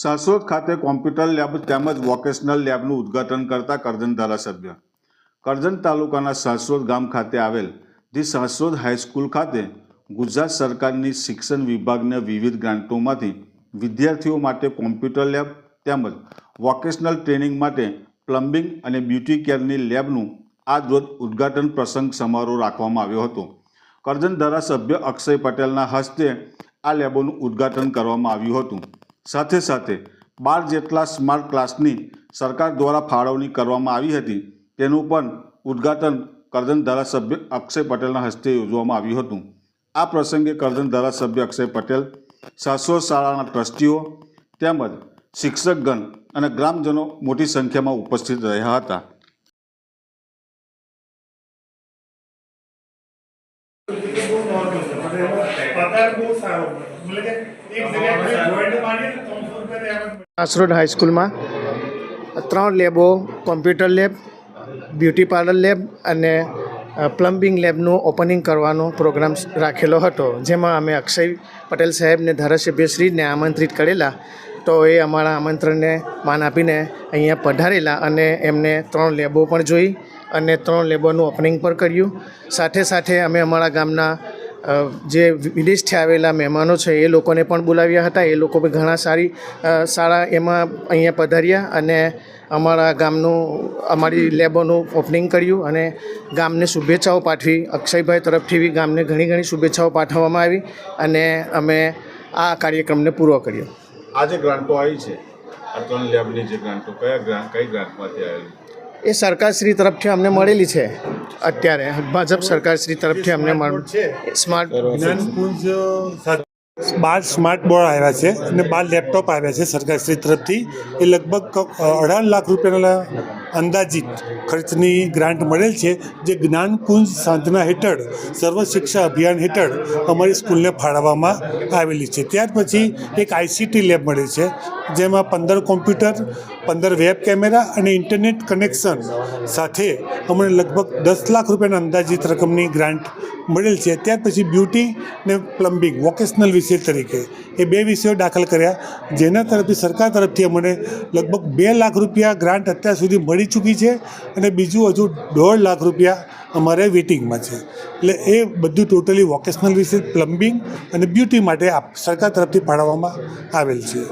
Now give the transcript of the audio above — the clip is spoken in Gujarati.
સાસોદ ખાતે કોમ્પ્યુટર લેબ તેમજ વોકેશનલ લેબનું ઉદ્ઘાટન કરતા કરજણ ધારાસભ્ય. કરજણ તાલુકાના સાસોદ ગામ ખાતે આવેલ ધી સાસોદ હાઈસ્કૂલ ખાતે ગુજરાત સરકારની શિક્ષણ વિભાગના વિવિધ ગ્રાન્ટોમાંથી વિદ્યાર્થીઓ માટે કોમ્પ્યુટર લેબ તેમજ વોકેશનલ ટ્રેનિંગ માટે પ્લમ્બિંગ અને બ્યુટી કેરની લેબનું આ રોજ ઉદ્ઘાટન પ્રસંગ સમારોહ રાખવામાં આવ્યો હતો. કરજણ ધારાસભ્ય અક્ષય પટેલના હસ્તે આ લેબોનું ઉદ્ઘાટન કરવામાં આવ્યું હતું. સાથે સાથે બાર જેટલા સ્માર્ટ ક્લાસની સરકાર દ્વારા ફાળવણી કરવામાં આવી હતી, તેનું પણ ઉદ્ઘાટન કરદન ધારાસભ્ય અક્ષય પટેલના હસ્તે યોજવામાં આવ્યું હતું. આ પ્રસંગે કરદન ધારાસભ્ય અક્ષય પટેલ સાસોદ શાળાના ટ્રસ્ટીઓ તેમજ શિક્ષકગણ અને ગ્રામજનો મોટી સંખ્યામાં ઉપસ્થિત રહ્યા હતા. આસરોડ હાઈસ્કૂલમાં ત્રણ લેબો computer lab beauty parlour lab અને પ્લમ્બિંગ લેબનું ઓપનિંગ કરવાનો પ્રોગ્રામ રાખેલો હતો. જેમાં અમે અક્ષય પટેલ સાહેબને ધારાસભ્યશ્રીને આમંત્રિત કરેલા. તો એ અમારા આમંત્રણને માન આપીને અહીંયા પધારેલા અને એમને ત્રણ લેબો પણ જોઈ. અને ત્રણ લેબરનું ઓપનિંગ પણ કર્યું. સાથે સાથે અમે અમારા ગામના જે વિદેશથી આવેલા મહેમાનો છે, એ લોકોને પણ બોલાવ્યા હતા. એ લોકો પણ ઘણા સારી સારા એમાં અહીંયા પધાર્યા અને અમારા ગામનું, અમારી લેબોનું ઓપનિંગ કર્યું અને ગામને શુભેચ્છાઓ પાઠવી. અક્ષયભાઈ તરફથી બી ગામને ઘણી ઘણી શુભેચ્છાઓ પાઠવવામાં આવી અને અમે આ કાર્યક્રમને પૂરો કર્યો. આ જે ગ્રાન્ટો આવી છે, આ ત્રણ લેબની જે ગ્રાન્ટો, કયા ગ્રાન્ટ કઈ ગ્રાન્ટમાંથી આવેલી? એ સરકારશ્રી તરફથી અમને મળેલી છે અત્યારે. ભાજપ સરકારશ્રી તરફથી અમને સ્માર્ટ બાર સ્માર્ટ બોર્ડ આવ્યા છે અને બાર લેપટોપ આવ્યા છે સરકારશ્રી તરફથી. એ લગભગ અઢાર લાખ રૂપિયાના અંદાજિત ખર્ચની ગ્રાન્ટ મળેલ છે, જે જ્ઞાનકુંજ સાધના હેઠળ સર્વ શિક્ષા અભિયાન હેઠળ અમારી સ્કૂલને ફાળવવામાં આવેલી છે. ત્યાર પછી એક આઈસીટી લેબ મળે છે, જેમાં પંદર કોમ્પ્યુટર, પંદર વેબ કેમેરા અને ઇન્ટરનેટ કનેક્શન સાથે અમને લગભગ દસ લાખ રૂપિયાના અંદાજિત રકમની ગ્રાન્ટ મળેલ છે. ત્યાર પછી બ્યુટી ને પ્લમ્બિંગ, વોકેશનલ વિષય તરીકે એ બે વિષયો દાખલ કર્યા, જેના તરફથી સરકાર તરફથી અમને લગભગ બે લાખ રૂપિયા ગ્રાન્ટ અત્યાર સુધી મળી ચૂકી છે અને બીજું હજુ દોઢ લાખ રૂપિયા અમારે વેટિંગમાં છે. એટલે એ બધું ટોટલી વોકેશનલ વિષય પ્લમ્બિંગ અને બ્યુટી માટે સરકાર તરફથી ફાળવવામાં આવેલ છે.